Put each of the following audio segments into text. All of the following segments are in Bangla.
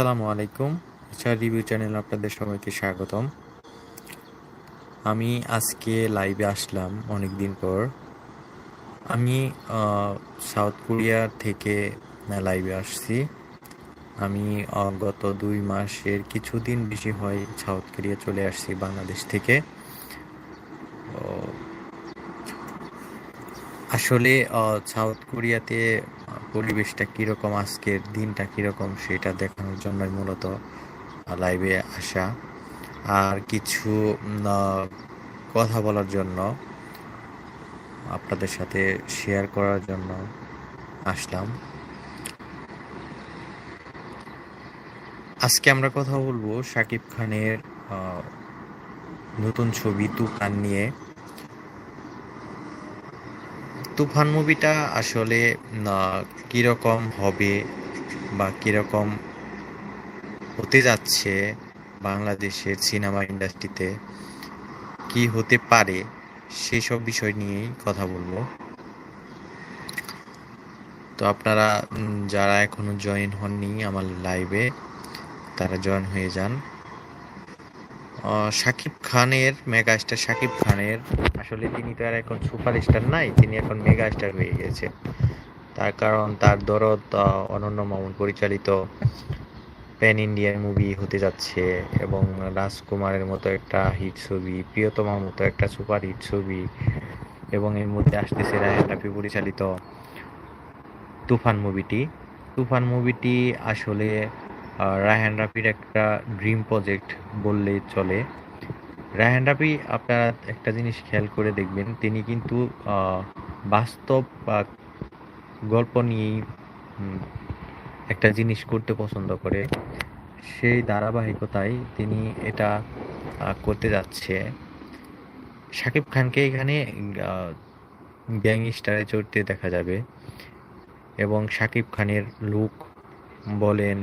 আসসালামু আলাইকুম। চার রিভিউ চ্যানেল আপনাদের সবাইকে স্বাগতম। আমি আজকে লাইভে আসলাম অনেক দিন পর। আমি সাউথ কোরিয়া থেকে লাইভে আসছি। আমি গত দুই মাসের কিছুদিন বেশি হয় সাউথ কোরিয়া চলে আসছি বাংলাদেশ থেকে। আসলে সাউথ কোরিয়াতে পরিবেশটা কীরকম, আজকের দিনটা কীরকম সেটা দেখানোর জন্যই মূলত লাইভে আসা। আর কিছু কথা বলার জন্য, আপনাদের সাথে শেয়ার করার জন্য আসলাম। আজকে আমরা কথা বলব শাকিব খানের নতুন ছবি তুফান নিয়ে। তুফান মুভিটা আসলে কীরকম হবে বা কীরকম হতে যাচ্ছে বাংলাদেশের সিনেমা ইন্ডাস্ট্রিতে কি হতে পারে, সেসব বিষয় নিয়েই কথা বলব। তো আপনারা যারা এখনও জয়েন হননি আমার লাইভে তারা জয়েন হয়ে যান। শাকিব খানের মেগা স্টার শাকিব খানের। আসলে তিনি তো আর এখন সুপার স্টার নাই, তিনি এখন মেগা স্টার হয়ে গেছে। তার কারণ তার দরদ অনন্য মামুন পরিচালিত প্যান ইন্ডিয়ান মুভি হতে যাচ্ছে এবং রাজকুমারের মতো একটা হিট ছবি, প্রিয়তমার মতো একটা সুপার হিট ছবি এবং এর মধ্যে আসতেছে রায়হান রাফি পরিচালিত তুফান মুভিটি। তুফান মুভিটি আসলে রায়হান রাফির একটা ড্রিম প্রজেক্ট বললেই চলে। রায়হান রাফি, আপনারা একটা জিনিস খেয়াল করে দেখবেন, তিনি কিন্তু বাস্তব বা গল্প নিয়েই একটা জিনিস করতে পছন্দ করে। সেই ধারাবাহিকতায় তিনি এটা করতে যাচ্ছে। শাকিব খানকে এখানে গ্যাংস্টারে চড়তে দেখা যাবে। এবং শাকিব খানের লুক বলেন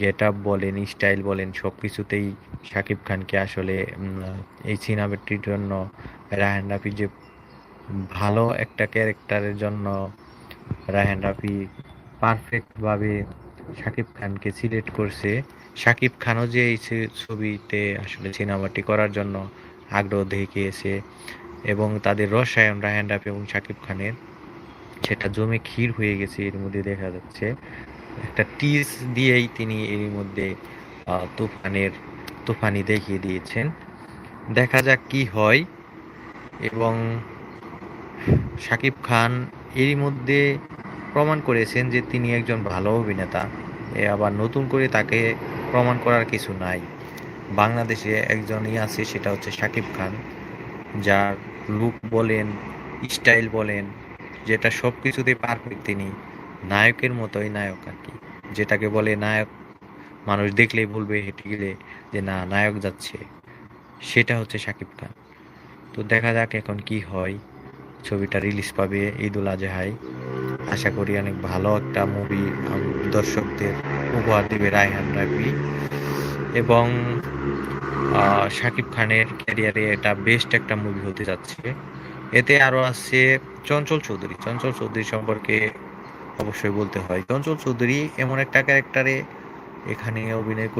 গেট আপ বলেন স্টাইল বলেন সব কিছুতেই শাকিব খানকে আসলে এই সিনেমাটির জন্য রায়হান রাফি যে ভালো একটা ক্যারেক্টারের জন্য রায়হান রাফি পারফেক্টভাবে শাকিব খানকে সিলেক্ট করছে। শাকিব খানও যে এই ছবিতে আসলে সিনেমাটি করার জন্য আগ্রহ দেখিয়েছে এবং তাদের রসায়ন রায়হান রাফি এবং শাকিব খানের, সেটা জমে ক্ষীর হয়ে গেছে এর মধ্যে দেখা যাচ্ছে। একটা টিজ দিয়েই তিনি এর মধ্যে তুফানের, তুফানি দেখিয়ে দিয়েছেন। দেখা যাক কি হয়। এবং শাকিব খান এরই মধ্যে প্রমাণ করেছেন যে তিনি একজন ভালো অভিনেতা। এ আবার নতুন করে তাকে প্রমাণ করার কিছু নাই। বাংলাদেশে একজনই আছে, সেটা হচ্ছে শাকিব খান, যার লুক বলেন স্টাইল বলেন, যেটা সব কিছুতেই পারফেক্ট তিনি। নায়কের মতোই নায়ক আর কি। যেটাকে বলে নায়ক, মানুষ দেখলেই বলবে হেঁটে গেলে যে না, নায়ক যাচ্ছে। সেটা হচ্ছে শাকিব খান। তো দেখা যাক এখন কি হয়। ছবিটা রিলিজ পাবে ঈদ ঈদুল আজহায় আশা করি অনেক ভালো একটা মুভি দর্শকদের উপহার দেবে রায়হান রাফি এবং শাকিব খানের ক্যারিয়ারে এটা বেস্ট একটা মুভি হতে যাচ্ছে। এতে আরও আছে চঞ্চল চৌধুরী। চঞ্চল চৌধুরী সম্পর্কে অবশ্যই বলতে হয়। চঞ্চল চৌধুরী এমন একটা ক্যারেক্টারে এখানে অভিনয়